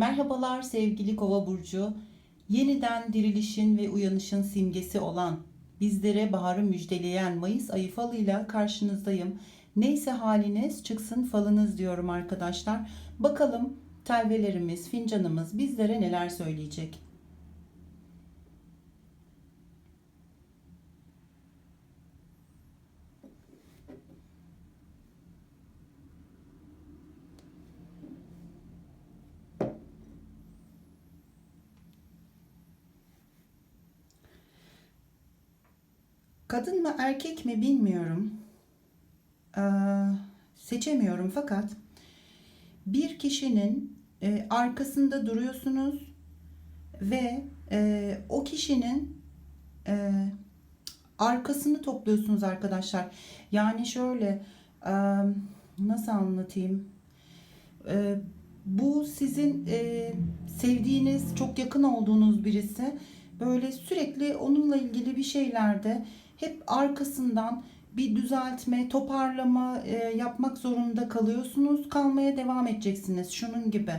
Merhabalar sevgili Kova burcu. Yeniden dirilişin ve uyanışın simgesi olan, bizlere baharı müjdeleyen Mayıs ayı falıyla karşınızdayım. Neyse haliniz çıksın falınız diyorum arkadaşlar. Bakalım telvelerimiz, fincanımız bizlere neler söyleyecek. Kadın mı erkek mi bilmiyorum. Ee, seçemiyorum fakat bir kişinin e, arkasında duruyorsunuz ve e, o kişinin e, arkasını topluyorsunuz arkadaşlar. Yani şöyle e, nasıl anlatayım? E, bu sizin e, sevdiğiniz, çok yakın olduğunuz birisi. Böyle sürekli onunla ilgili bir şeylerde hep arkasından bir düzeltme, toparlama e, yapmak zorunda kalıyorsunuz. Kalmaya devam edeceksiniz. Şunun gibi.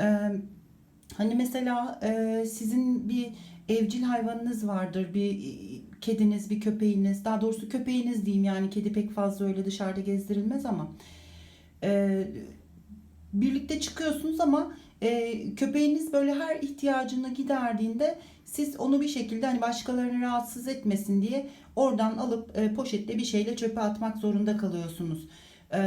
E, hani mesela e, sizin bir evcil hayvanınız vardır. Bir kediniz, bir köpeğiniz. Daha doğrusu köpeğiniz diyeyim yani. Kedi pek fazla öyle dışarıda gezdirilmez ama. E, birlikte çıkıyorsunuz ama e, köpeğiniz böyle her ihtiyacını giderdiğinde siz onu bir şekilde hani başkalarını rahatsız etmesin diye oradan alıp e, poşetle bir şeyle çöpe atmak zorunda kalıyorsunuz. E,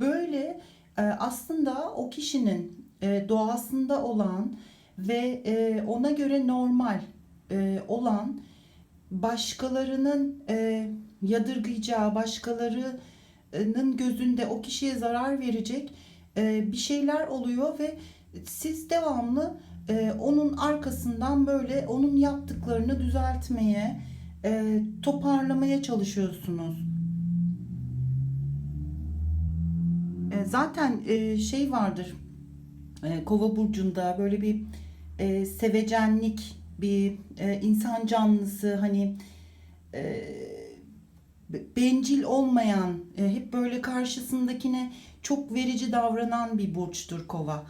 böyle e, aslında o kişinin e, doğasında olan ve e, ona göre normal e, olan başkalarının e, yadırgayacağı, başkalarının gözünde o kişiye zarar verecek e, bir şeyler oluyor ve siz devamlı e, onun arkasından böyle onun yaptıklarını düzeltmeye, e, toparlamaya çalışıyorsunuz. Zaten şey vardır Kova burcunda böyle bir sevecenlik, bir insan canlısı hani bencil olmayan, hep böyle karşısındakine çok verici davranan bir burçtur Kova.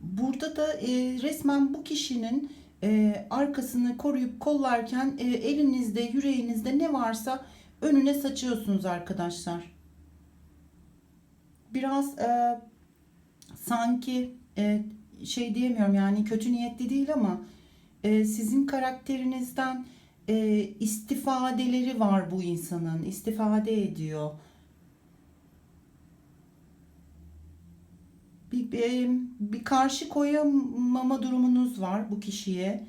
Burada da e, resmen bu kişinin e, arkasını koruyup kollarken e, elinizde, yüreğinizde ne varsa önüne saçıyorsunuz arkadaşlar. Biraz e, sanki e, şey diyemiyorum yani kötü niyetli değil ama e, sizin karakterinizden e, istifadeleri var bu insanın. istifade ediyor. Bir, bir, bir karşı koyamama durumunuz var bu kişiye.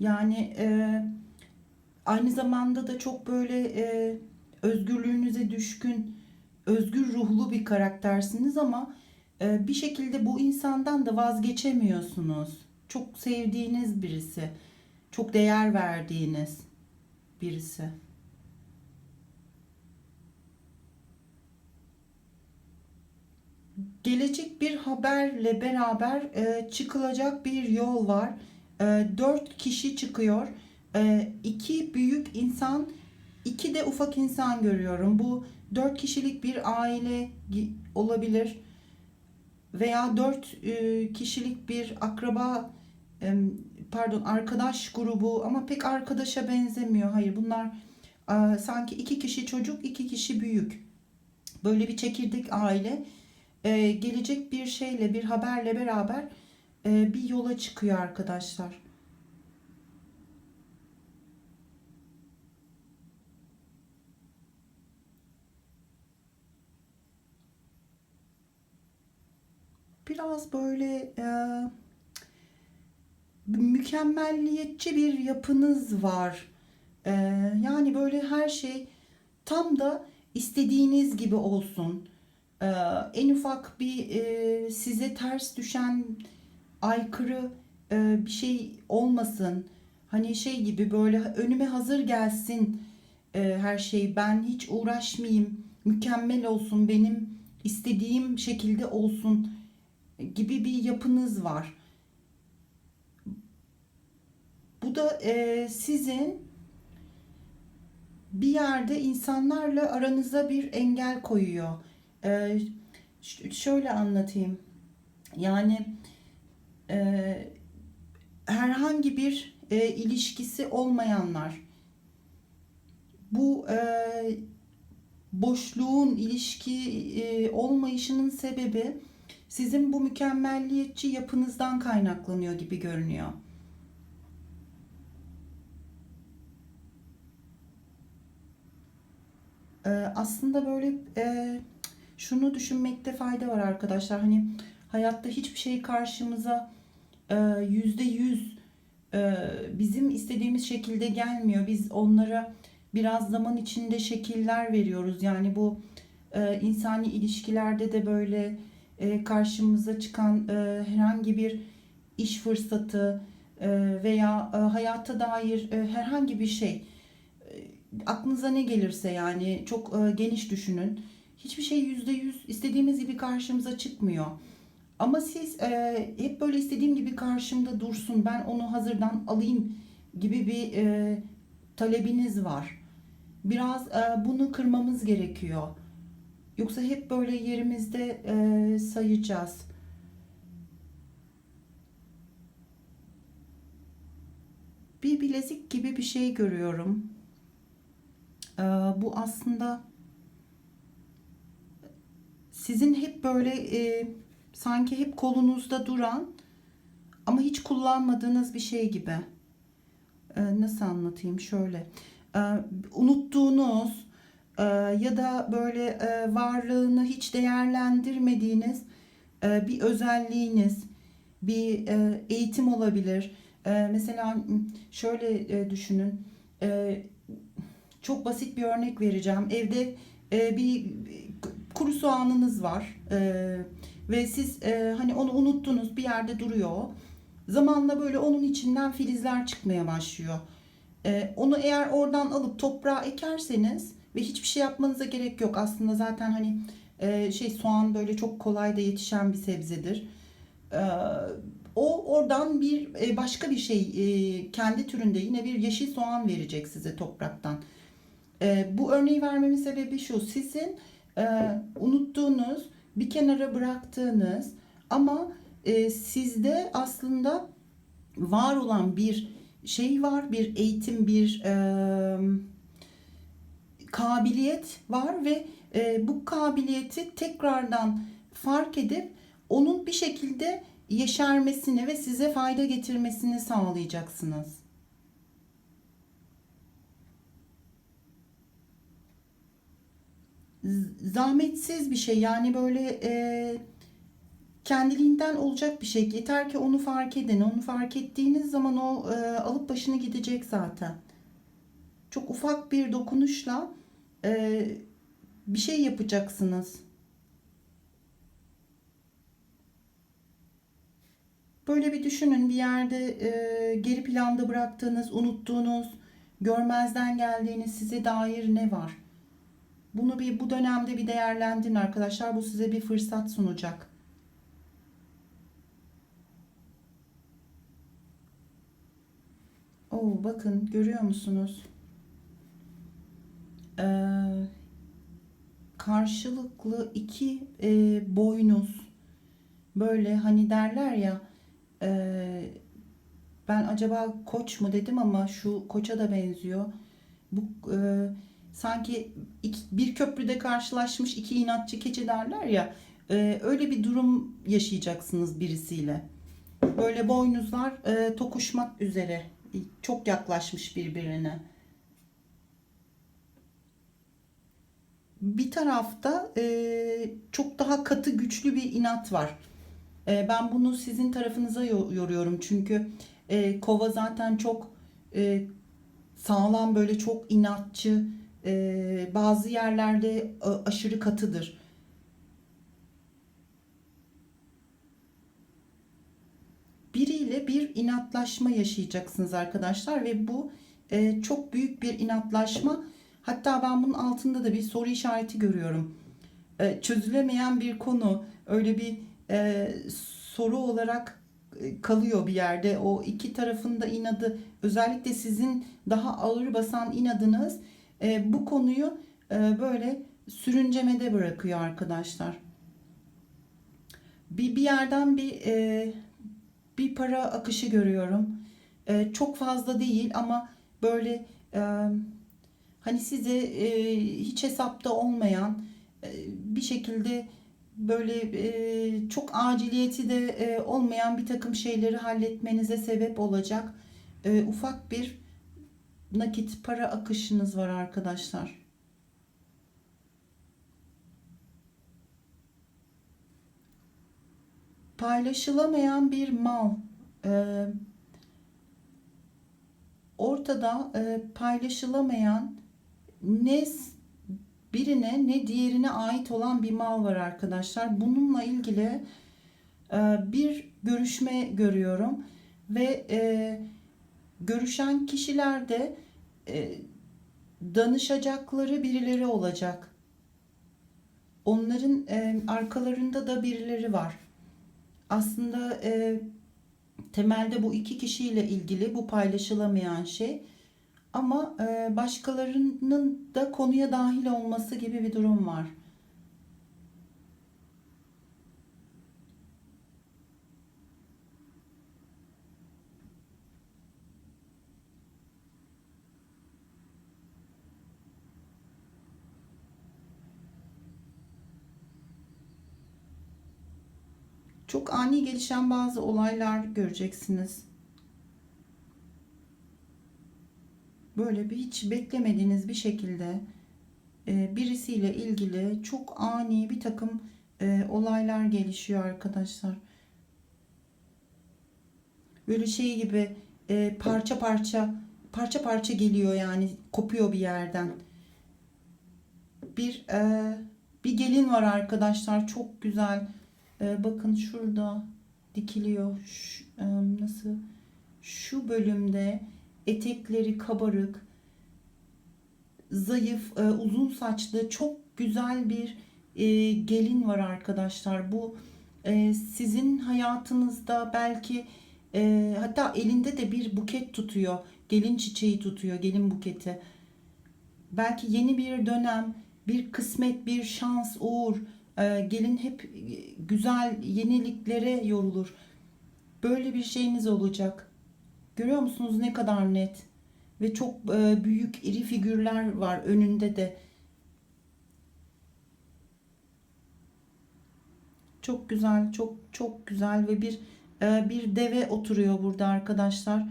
Yani e, aynı zamanda da çok böyle e, özgürlüğünüze düşkün, özgür ruhlu bir karaktersiniz ama e, bir şekilde bu insandan da vazgeçemiyorsunuz. Çok sevdiğiniz birisi çok değer verdiğiniz birisi. Gelecek bir haberle beraber e, çıkılacak bir yol var. E, dört kişi çıkıyor. E, iki büyük insan, iki de ufak insan görüyorum. Bu dört kişilik bir aile olabilir veya dört e, kişilik bir akraba e, pardon arkadaş grubu ama pek arkadaşa benzemiyor. Hayır bunlar e, sanki iki kişi çocuk, iki kişi büyük. Böyle bir çekirdek aile e, gelecek bir şeyle, bir haberle beraber e, bir yola çıkıyor arkadaşlar. Biraz böyle e, mükemmelliyetçi bir yapınız var. Ee, yani böyle her şey tam da istediğiniz gibi olsun. Ee, en ufak bir e, size ters düşen aykırı e, bir şey olmasın. Hani şey gibi böyle önüme hazır gelsin e, her şey. Ben hiç uğraşmayayım. Mükemmel olsun. Benim istediğim şekilde olsun gibi bir yapınız var. Bu da sizin bir yerde insanlarla aranıza bir engel koyuyor. E, şöyle anlatayım. Yani e, herhangi bir e, ilişkisi olmayanlar bu e, boşluğun ilişki e, olmayışının sebebi sizin bu mükemmelliyetçi yapınızdan kaynaklanıyor gibi görünüyor. E, aslında böyle e, şunu düşünmekte fayda var arkadaşlar. Hani hayatta hiçbir şey karşımıza e, yüzde yüz e, bizim istediğimiz şekilde gelmiyor. Biz onlara biraz zaman içinde şekiller veriyoruz. Yani bu e, insani ilişkilerde de böyle karşımıza çıkan herhangi bir iş fırsatı veya hayata dair herhangi bir şey aklınıza ne gelirse yani çok geniş düşünün. Hiçbir şey yüzde yüz istediğimiz gibi karşımıza çıkmıyor. Ama siz e, hep böyle istediğim gibi karşımda dursun, ben onu hazırdan alayım gibi bir e, talebiniz var. Biraz e, bunu kırmamız gerekiyor. Yoksa hep böyle yerimizde e, sayacağız. Bir bilezik gibi bir şey görüyorum. E, bu aslında sizin hep böyle e, sanki hep kolunuzda duran ama hiç kullanmadığınız bir şey gibi. E, nasıl anlatayım? Şöyle. E, unuttuğunuz e, ya da böyle e, varlığını hiç değerlendirmediğiniz e, bir özelliğiniz, bir e, eğitim olabilir. E, mesela şöyle e, düşünün. E, çok basit bir örnek vereceğim. Evde e, bir kuru soğanınız var. E, ve siz e, hani onu unuttunuz bir yerde duruyor. Zamanla böyle onun içinden filizler çıkmaya başlıyor. E, onu eğer oradan alıp toprağa ekerseniz ve hiçbir şey yapmanıza gerek yok. Aslında zaten hani e, şey soğan böyle çok kolay da yetişen bir sebzedir. E, o oradan bir e, başka bir şey e, kendi türünde yine bir yeşil soğan verecek size topraktan. E, bu örneği vermemin sebebi şu. Sizin e, unuttuğunuz bir kenara bıraktığınız ama e, sizde aslında var olan bir şey var, bir eğitim, bir e, kabiliyet var ve e, bu kabiliyeti tekrardan fark edip onun bir şekilde yeşermesini ve size fayda getirmesini sağlayacaksınız. Zahmetsiz bir şey yani böyle e, kendiliğinden olacak bir şey. Yeter ki onu fark edin. Onu fark ettiğiniz zaman o e, alıp başını gidecek zaten. Çok ufak bir dokunuşla e, bir şey yapacaksınız. Böyle bir düşünün bir yerde e, geri planda bıraktığınız, unuttuğunuz, görmezden geldiğiniz size dair ne var? Bunu bir bu dönemde bir değerlendirin arkadaşlar. Bu size bir fırsat sunacak. Oo, bakın görüyor musunuz? Ee, karşılıklı iki e, boynuz böyle hani derler ya e, ben acaba koç mu dedim ama şu koça da benziyor. Bu e, sanki iki, bir köprüde karşılaşmış iki inatçı keçi derler ya e, öyle bir durum yaşayacaksınız birisiyle. Böyle boynuzlar e, tokuşmak üzere çok yaklaşmış birbirine. Bir tarafta e, çok daha katı güçlü bir inat var. E, ben bunu sizin tarafınıza yoruyorum çünkü e, kova zaten çok e, sağlam böyle çok inatçı e, bazı yerlerde aşırı katıdır. Biriyle bir inatlaşma yaşayacaksınız arkadaşlar ve bu e, çok büyük bir inatlaşma. Hatta ben bunun altında da bir soru işareti görüyorum. E, çözülemeyen bir konu öyle bir e, soru olarak e, kalıyor bir yerde. O iki tarafında inadı özellikle sizin daha ağır basan inadınız e, bu konuyu e, böyle sürüncemede bırakıyor arkadaşlar. Bir, bir yerden bir e, bir para akışı görüyorum. E, çok fazla değil ama böyle e, hani size e, hiç hesapta olmayan e, bir şekilde böyle e, çok aciliyeti de e, olmayan bir takım şeyleri halletmenize sebep olacak e, ufak bir nakit para akışınız var arkadaşlar. Paylaşılamayan bir mal. E, ortada e, paylaşılamayan ne birine ne diğerine ait olan bir mal var arkadaşlar. Bununla ilgili e, bir görüşme görüyorum ve e, görüşen kişilerde e, danışacakları birileri olacak. Onların e, arkalarında da birileri var. Aslında e, temelde bu iki kişiyle ilgili bu paylaşılamayan şey. Ama e, başkalarının da konuya dahil olması gibi bir durum var. Çok ani gelişen bazı olaylar göreceksiniz. Böyle bir hiç beklemediğiniz bir şekilde e, birisiyle ilgili çok ani bir takım e, olaylar gelişiyor arkadaşlar. Böyle şey gibi e, parça parça parça parça geliyor yani kopuyor bir yerden. Bir bir gelin var arkadaşlar çok güzel ee, bakın şurada dikiliyor. Şu, e, nasıl? Şu bölümde etekleri kabarık, zayıf, e, uzun saçlı, çok güzel bir e, gelin var arkadaşlar. Bu sizin hayatınızda belki hatta elinde de bir buket tutuyor. Gelin çiçeği tutuyor, gelin buketi. Belki yeni bir dönem, bir kısmet, bir şans, uğur ee, gelin hep güzel yeniliklere yorulur. Böyle bir şeyiniz olacak. Görüyor musunuz ne kadar net? Ve çok e, büyük iri figürler var önünde de. Çok güzel, çok çok güzel ve bir e, bir deve oturuyor burada arkadaşlar.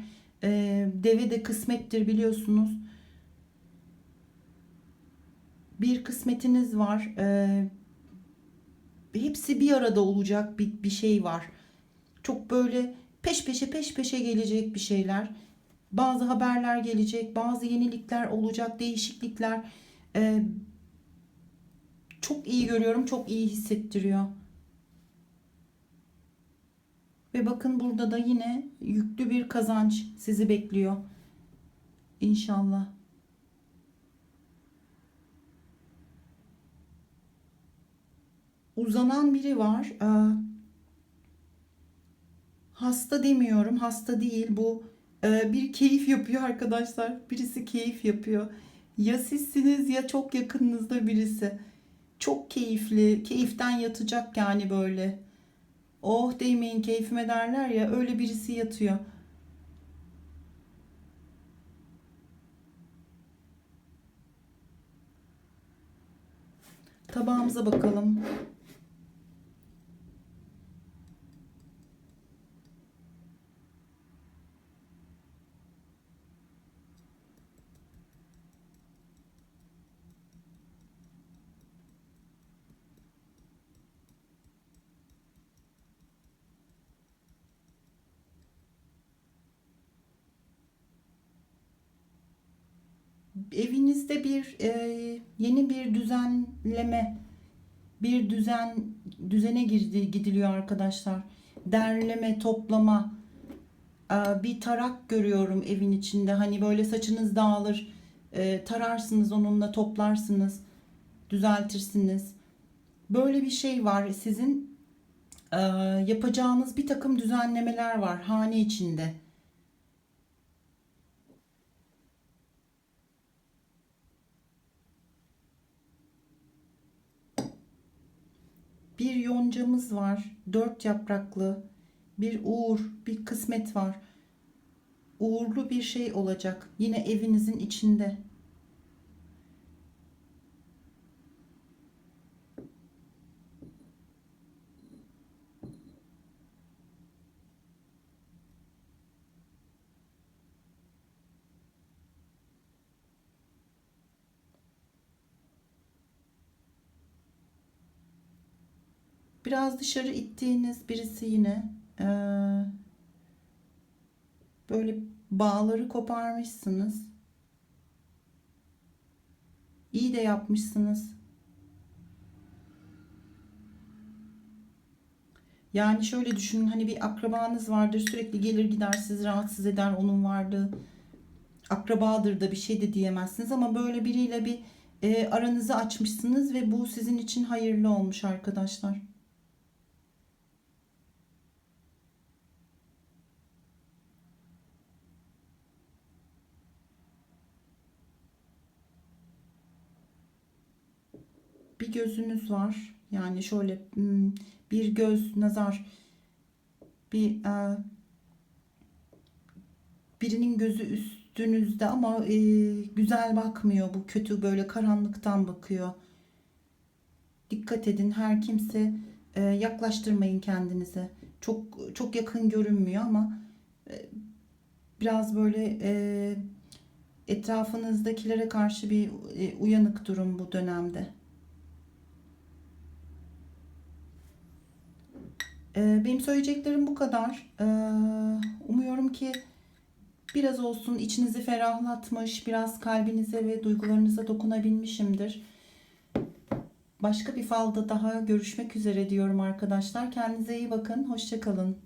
E, deve de kısmettir biliyorsunuz. Bir kısmetiniz var hepsi bir arada olacak bir, bir şey var. Çok böyle peş peşe peş peşe gelecek bir şeyler. Bazı haberler gelecek, bazı yenilikler olacak, değişiklikler. Ee, çok iyi görüyorum, çok iyi hissettiriyor. Ve bakın burada da yine yüklü bir kazanç sizi bekliyor. İnşallah. Uzanan biri var. Ee, hasta demiyorum. Hasta değil. Bu e, bir keyif yapıyor arkadaşlar. Birisi keyif yapıyor. Ya sizsiniz ya çok yakınınızda birisi. Çok keyifli. Keyiften yatacak yani böyle. Oh değmeyin keyfime derler ya. Öyle birisi yatıyor. Tabağımıza bakalım. Evinizde bir e, yeni bir düzenleme, bir düzen düzene girdi gidiliyor arkadaşlar. Derleme, toplama, e, bir tarak görüyorum evin içinde. Hani böyle saçınız dağılır, e, tararsınız onunla toplarsınız, düzeltirsiniz. Böyle bir şey var sizin e, yapacağınız bir takım düzenlemeler var hane içinde. Bir yoncamız var. Dört yapraklı Bir uğur, bir kısmet var. Uğurlu bir şey olacak. Yine evinizin içinde. Biraz dışarı ittiğiniz birisi yine eee, böyle bağları koparmışsınız. İyi de yapmışsınız. Yani şöyle düşünün hani bir akrabanız vardır sürekli gelir gider sizi rahatsız eder onun varlığı. Akrabadır da bir şey de diyemezsiniz ama böyle biriyle bir e, aranızı açmışsınız ve bu sizin için hayırlı olmuş arkadaşlar. Bir gözünüz var. Yani şöyle hmm, bir göz nazar bir e, birinin gözü üstünüzde ama e, güzel bakmıyor. Bu kötü böyle karanlıktan bakıyor. Dikkat edin her kimse e, yaklaştırmayın kendinize. Çok çok yakın görünmüyor ama biraz böyle etrafınızdakilere karşı bir uyanık durun bu dönemde. Benim söyleyeceklerim bu kadar. Ee, Umuyorum ki biraz olsun içinizi ferahlatmış, biraz kalbinize ve duygularınıza dokunabilmişimdir. Başka bir falda daha görüşmek üzere diyorum arkadaşlar. Kendinize iyi bakın. Hoşça kalın.